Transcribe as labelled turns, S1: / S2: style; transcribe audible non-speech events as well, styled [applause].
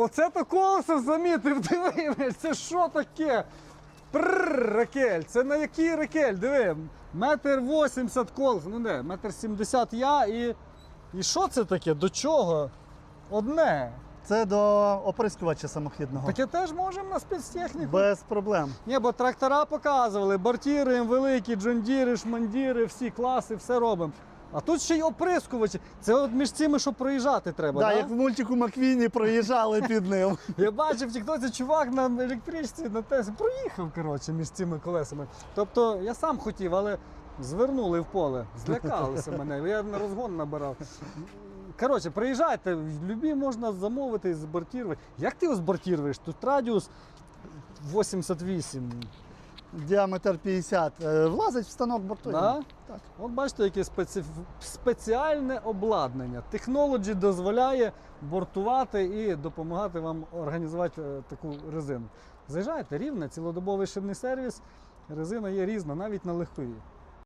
S1: Оце то колесо замітив, [laughs] диви, це що таке? Прррр, ракель. Це на який ракель? Диви, метр вісімдесят колесо. Ну не, метр сімдесят я і. І що це таке? До чого? Одне.
S2: Це до оприскувача самохідного.
S1: Таке теж можемо на спецтехніку.
S2: Без проблем.
S1: Ні, бо трактора показували, бортіри великі, джондіри, шмандіри, всі класи, все робимо. А тут ще й оприскувачі. Це от між цими, що проїжджати треба.
S2: Да,
S1: да?
S2: як в мультику Маквіні проїжджали під ним. [laughs]
S1: Я бачив тіктоці чувак на електричці на Тесі проїхав коротше, між цими колесами. Тобто я сам хотів, але звернули в поле, злякалися мене. Я на розгон набирав. Коротше, приїжджайте, в любі можна замовити і збортірувати. Як ти його збортіруєш? Тут радіус 88.
S2: Діаметр 50. Е, Влазить в станок борту.
S1: Да?
S2: Так.
S1: От бачите, яке специф... спеціальне обладнання. Технологі дозволяє бортувати і допомагати вам організувати е, таку резину. Заїжджайте рівне, цілодобовий шибний сервіс. Резина є різна, навіть на легковій.